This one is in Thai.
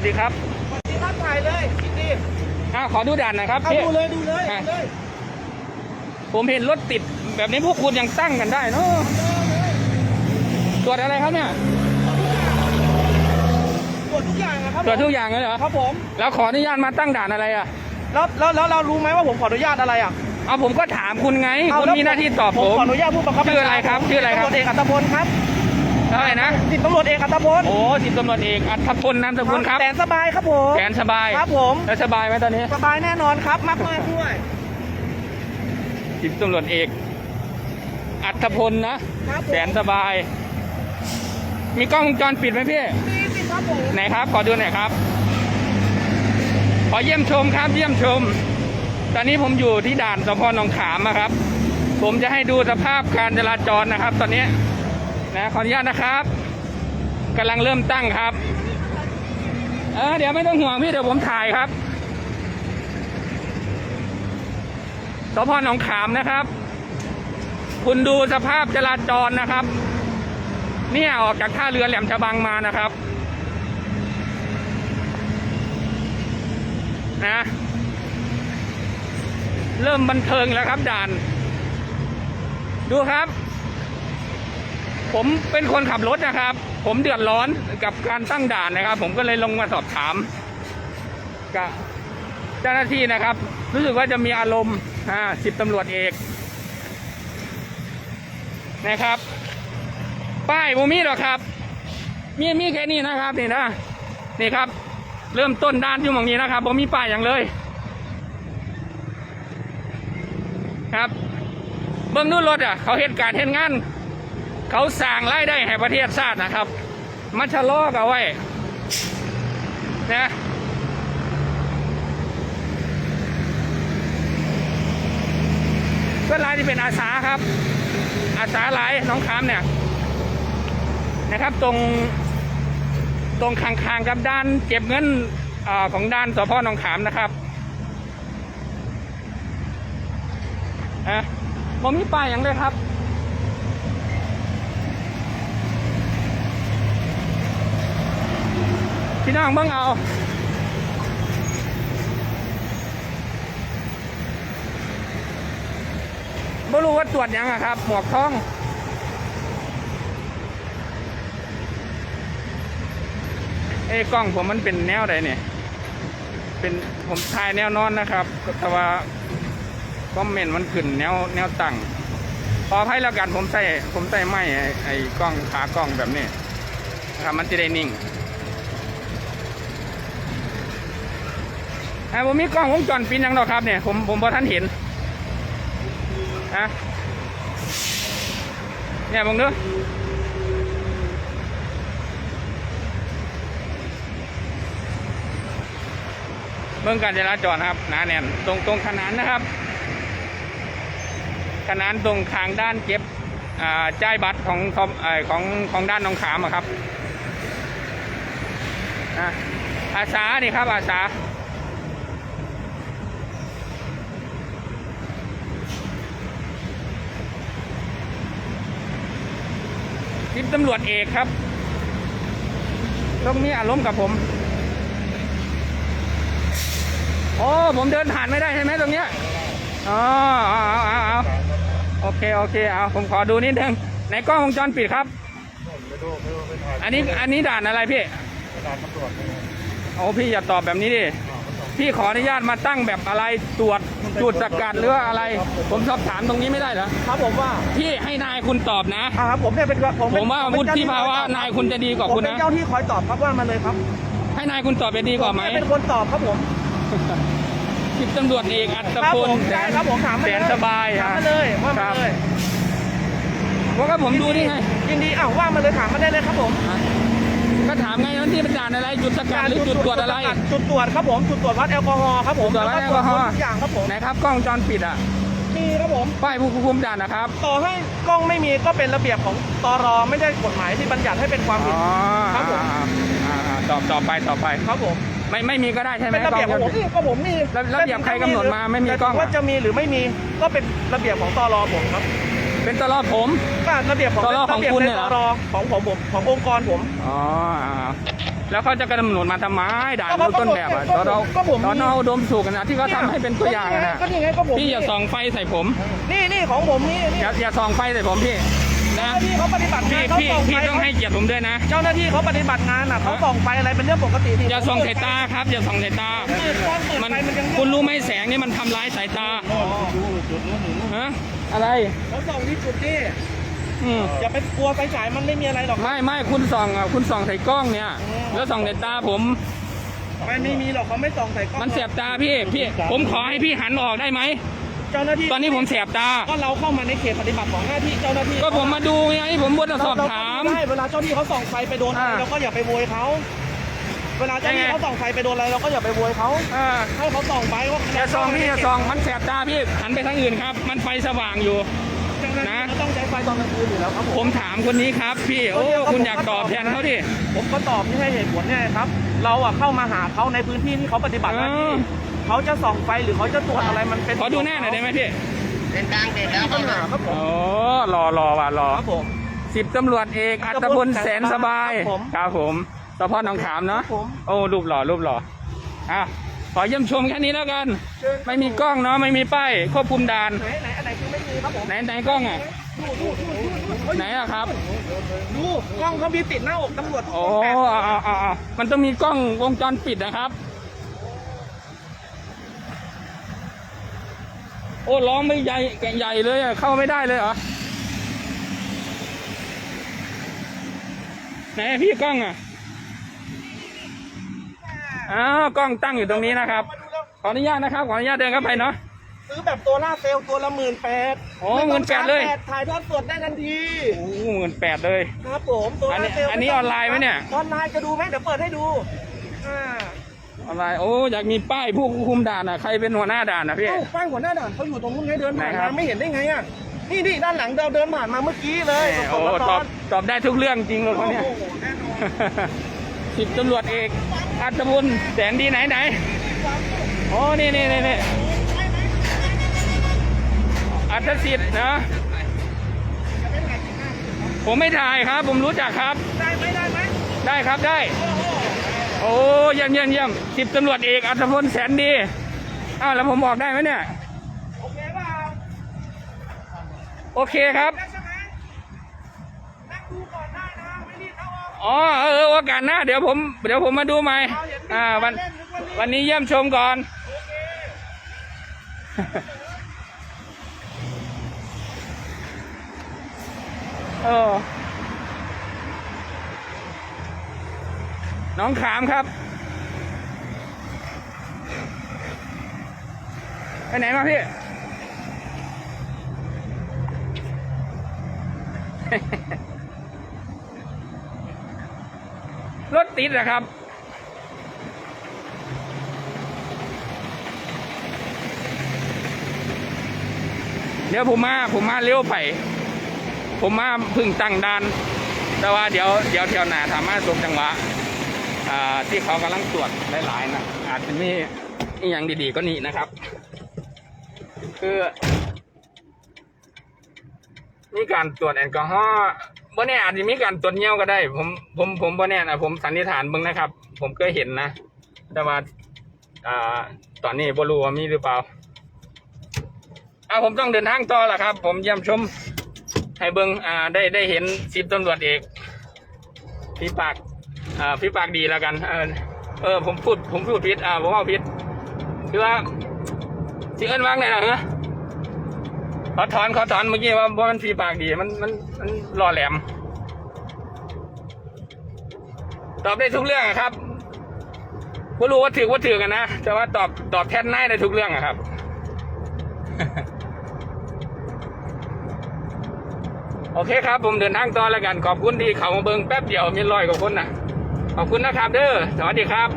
วัสดีครับนี่ครับถ่ายเลยดีอ่าขอดูด่านหน่อยครับเอาพี่ ดูเลยดูเลยอะ ดูเลยผมเห็นรถติดแบบนี้พวกคุณยังตั้งกันได้เนาะตรวจอะไรครับเนี่ยตรวจทุกอย่างนะครับตรวจทุกอย่างเลยเหรอครับผมแล้วขออนุญาตมาตั้งด่านอะไรอะ แล้วแล้วแล้วเรารู้ไหมว่าผมขออนุญาตอะไรอะเอาผมก็ถามคุณไง เอคุณแล้วมีหน้าที่ตอบผมขออนุญาตผู้บังคับชื่ออะไรครับญชาชื่ออะไรครับ ตำวจเอกอัตพลครับ เท่าไหร่นะสิบตำรวจเอกอัตพลโอ้สิบตำรวจเอกอัธพลนามสกุลครับแสนสบายครับผมแขนสบายครับผมแล้วสบายไหมตอนนี้ สบายแน่นอนครับมากมากๆด้วยสิบตำรวจเอก อัธพลนะครับผมแสนสบาย มีกล้องวงจรปิดไหมพี่นี่สิครับผมไหนครับขอดูหน่อยครับขอเยี่ยมชมครับเยี่ยมชม ตอนนี้ผมอยู่ที่ด่านสพหนองขามนะครับ ผมจะให้ดูสภาพการจราจรนะครับ ตอนนี้ นะขออนุญาตนะครับกำลังเริ่มตั้งครับเออเดี๋ยวไม่ต้องห่วงพี่เดี๋ยวผมถ่ายครับสพหนองขามนะครับ คุณดูสภาพจราจรนะครับ เนี่ยออกจากท่าเรือแหลมฉบังมานะครับ นะ เริ่มบันเทิงแล้วครับด่าน ดูครับ ผมเป็นคนขับรถนะครับ ผมเดือดร้อนกับการตั้งด่านนะครับ ผมก็เลยลงมาสอบถามกับเจ้าหน้าที่นะครับ รู้สึกว่าจะมีอารมณ์อ่าสิบตำรวจเอกนะครับ ป้ายโมมีหรอครับ มีมีแค่นี้นะครับนี่นะนี่ครับ เริ่มต้นด้านอยู่หมองนี้นะครับผมมีป้ายอย่างเลย ครับ เบื้องนู้นรถอะ เขาเหตุการเหตุงาน เขาสร้างรายได้ให้ประเทศชาตินะครับมาชะลอกเอาไว้นะก็รายที่เป็นอาสาครับ อาสาหลายน้องคามเนี่ยนะครับตรงตรงคางๆกับด้านเก็บเงินอาของด้านสพหนองขามนะครับอะผมมีป้ายอย่างเลยครับ พี่น้องเบิ่งเอาไม่รู้ว่าตรวจยังอะครับ หมวกทอง เอ้กล้องผมมันเป็นแนวใดเนี่ย เป็นผมถ่ายแนวนอนนะครับ แต่ว่าคอมเมนต์มันขึ้นแนวแนวตั้งขออภัยแล้วกันผมใส่ผมใส่ไม้ไอ้ไอ้กล้องขากล้องแบบนี้นะครับมันจะได้นิ่ง ไอ้ผมมีกล้องวงจรปิดยังดอกครับเนี่ยผมผมพอท่านเห็นฮะเนี่ยมึงดูเบื้องการจราจรครับหนาแน่นตรงตรงขนานนะครับ ขนานตรงทางด้านเก็บอ่าจ่ายบัตรของของของของด้านหนองขามอะครับอะอาสานี่ครับอาสา ทิปตำรวจเอกครับ ต้องมีอารมณ์กับผมโอ้ผมเดินผ่านไม่ได้ใช่ไหมตรงเนี้ยอ๋อเอาเอาเอาเอาโอเคโอเคเอาผมขอดูนิดนึงในกล้องวงจรปิดครับไม่รู้ไม่รู้ไม่ถ่ายอันนี้อันนี้ด่านอะไรพี่ด่านตำรวจเลยโอ้พี่อย่าตอบแบบนี้ดิ พี่ขออนุญาตมาตั้งแบบอะไรตรวจจุดสกัดหรือว่าอะไร ผมสอบถามตรงนี้ไม่ได้เหรอครับผมว่าพี่ให้นายคุณตอบนะ อ่าครับผมเนี่ยเป็นผมเป็นผมว่าเป็นวุเจ้ฒิภาวะที่คอยตอบนายคุณจะดีกว่าผมคุณเป็นนะ เจ้าที่คอยตอบครับว่ามาเลยครับให้นายคุณตอบจะดีกว่าไหมผเนี่ยเป็นคนตอบครับผมสิบตำรวจเอกอัตครับพผลมได้ครับผมถามมาแสเลยนสบายถามฮะมาเลยว่าคมารับเลยเพราะว่าผมดูนี่ไงยินดีอ้าวว่ามาเลยถามมาได้เลยครับผม ก็ถามไงว่าที่เป็นด่านอะไรจุดสกัดหรือจุดตรวจอะไร จุดตรวจครับผม จุดตรวจวัดแอลกอฮอล์ครับผมจุดตรวจวัดแอลกอฮอล์ทุกอย่างครับผมไหนครับกล้องวงจรปิดอะมีครับผมป้ายผู้ควบคุมด่านนะครับ ต่อให้กล้องไม่มีก็เป็นระเบียบของตรไม่ได้กฎหมายที่บัญญัติให้เป็นความผิอ๋ดอครับผมอ่าอ่าอ่าต่อต่อไปต่อไปครับผมไม่ไม่มีก็ได้ใช่ไหมเป็นระเบียบของผมกล้นี่ก็ผมมีระระเบียบใครกำหนดมาไม่มีกล้องอะว่าจะมีหรือไม่มีก็เป็นระเบียบของตรผมครับ เป็นตลอดผม ก็ระเบียบของตรของระเบียบคุณในเนี่ยเหรตอรของผมผมขององค์กรผม อ๋ออ่าแล้วเขาจะกระตำรวจมาทำไมด่านก็เขาต้นแบบอะก็ตอนผมเราก็ผม ตอนเราอุดมสุขกันนะที่เขาทำให้เป็นตัวอย่างอะนะก็นี่ไงก็ผมพี่อย่าส่องไฟใส่ผม นี่นี่ของผมนี่นี่อย่าอย่าส่องไฟใส่ผมพี่ นะเจ้าหน้าที่เขาปฏิบัติพี่งานเขาพี่ส่องพี่ไฟต้องให้เกียรติผมด้วยนะ เจ้าหน้าที่เขาปฏิบัติงานอะเขาส่องไฟอะไรเป็นเรื่องปกติที่อย่าส่องสายตาครับ อย่าส่องสายตา เปิดกล้องเปิดมันไฟมันยังคุณรู้ไหมแสงนี่มันทำร้ายสายตาอ๋อฮะอะไร เขาส่องที่จุดนี่อืมอย่าไปกลัวไฟฉายมันไม่มีอะไรหรอกไม่ไม่คุณส่องอะคุณส่องใส่กล้องเนี่ย แล้วส่องสายตาผมไม่ไม่มีหรอกเขาไม่ส่องใส่กล้องมันแสบตาพี่พี่ ผมขอให้พี่หันออกได้ไหม เจ้าหน้าที่ตอนนี้ผมแสบตา ก็เราเข้ามาในเขตปฏิบัติของหน้าที่เจ้าหน้าที่ก็ผมมาดูไงผมบนสอบถามเรก็ได้เวลาเจ้าหน้าที่เขาส่องไฟไปโดนอะไรอ่า เราก็อย่าไปโวยเขาเวลาเจ้าหน้าที่ยังไงเขาส่องไฟไปโดนอะไรเราก็อย่าไปโวยเขาอ่าให้เขาส่องไปว่าอย่าส่องพี่อย่าส่องมันแสบตาพี่หันไปทางอื่นครับ มันไฟสว่างอยู่ เจ้าหน้าที่นะ เขาต้องใช้ไฟตอนกลางคืนอยู่แล้วครับผมถามคนนี้ครับ พี่โอ้คุณอยากตอบแทนเขาดิ ผมก็ตอบที่ให้เหตุผลเนี่ยครับ เราอะเข้ามาหาเขาในพื้นที่ที่เขาปฏิบัติหน้าที่อ๋อ เขาจะส่องไฟหรือเขาจะตรวจอะไรมันเป็นขอดูหน้าหน่อยได้ไหมพี่ไม่มีปัญหาครับผมโอ้รอรอว่ะรอครับผมสิบตำรวจเอกอัตพลแสนสบายครับผมครับผมสพหนองขามเนาะครับผมโอ้รูปหล่อรูปหล่ออะขอเยี่ยมชมแค่นี้แล้วกันเชิญไม่มีกล้องเนาะไม่มีป้ายควบคุมด่านไหนไหนอันไหนคือไม่มีครับผมไหนไหนกล้องอะดูดูดูดูดูไหนอะครับดูกล้องเขามีติดหน้าอกตำรวจทุกโอ้คนแปดเอาเอาเอาเอามันต้องมีกล้องวงจรปิดนะครับ อ้ล้อมไม่ใหญ่ใหญ่เลยอะเข้าไม่ได้เลยเหรอไหนอะพี่กล้องอะอ้าวกล้องตั้งอยู่ตรงนี้นะครับมาดูแล้วขออนุญาตนะครับ ขออนุญาตเดินเข้าไปเนาะซื้อแบบตัวหน้าเซลล์ตัวละหมื่นแปดโอ้18,000เลยถ่ายทอดสดได้ทันทีโอ้หมื่นแปดเลย ครับผมตัวหอันนี้น้าเซลล์อันนี้ออนไลน์ไหมเนี่ย ออนไลน์จะดูไหมเดี๋ยวเปิดให้ดูอ่า อะไรโอ้อยากมีป้ายผู้ควบคุมด่านอะใครเป็นหัวหน้าด่านอะพี่ เอ้าป้ายหัวหน้าด่านเขาอยู่ตรงนู้นไงเดินผ่านไหนครัมาบ ไม่เห็นได้ไงอะนี่นี่ด้านหลังเราเดินผ่านมาเมื่อกี้เลยแหมสโอ้ดๆตร้ออบนตอบได้ทุกเรื่องจริงเลยๆคนเนี้ย โอ้โหแน่นอนสิบตำรวจเอกอัตบุญแสนดีไหนไหนโอ้นี่นี่นี่นี่อัตสิทธิ์นะผมไม่ถ่ายครับ ผมรู้จักครับ ได้ไหมได้ไหมได้ครับได้ โอ้โห โอ้เยี่ยมเยี่ยมเยี่ยมสิบตำรวจเอกอัตพลแสนดีอ้าวแล้วผมบอกได้ไหมเนี่ย โอเคเปล่าโอเคครับด้ใช่ไหมนั่งดูก่อนได้นะไม่รีบเข้าออกอ๋อเออโอกาสหน้าเดี๋ยวผมเดี๋ยวผมมาดูใหม่อ่าวันวันนี้เยี่ยมชมก่อนเออ น้องขามครับ ไปไหนมาพี่ รถติดนะครับ เดี๋ยวผมมา ผมมาเร็วไป ผมมาพึ่งตั้งดานแต่ว่าเดี๋ยวเดี๋ยวเที่ยวหน้าถามมาสมจังหวะ ที่เขากำลังตรวจหลายๆนะอาจจะมีอย่างดีๆก็นี่นะครับ คือ มีการตรวจแอลกอฮอล์บ่แน่อาจจะมีการตรวจเยี่ยวก็ได้ ผมผมผมบ่แน่นะผมสันนิษฐานเบิ่งนะครับ ผมเคยเห็นนะ แต่ว่าอ่าตอนนี้บ่รู้ว่ามีหรือเปล่าเอาผมต้องเดินทางต่อละครับ ผมเยี่ยมชมให้เบิงอ่าได้ได้เห็นสิบตำรวจเอกพี่ปาก อ่าพี่ปากดีแล้วกัน เออเออผมพูดผมพูดผิดอ่าผมเอาผิดคือว่าสิเอิ้นวางไหนล่ะเหรอขอถอนขอถอนเมื่อกี้ว่าว่ามันฟีปากดีมันมันมันรอแหลม ตอบได้ทุกเรื่องครับไม่รู้ว่าถือว่าถือกันนะแต่ว่าตอบตอบแทนนายได้ทุกเรื่องอะครับโอเคครับ ผมเดินทางต่อแล้วกัน ขอบคุณที่เขามาเบิงแป๊บเดียวมีร้อยกว่าคนนะ ขอบคุณนะครับเด้อสวัสดีครับ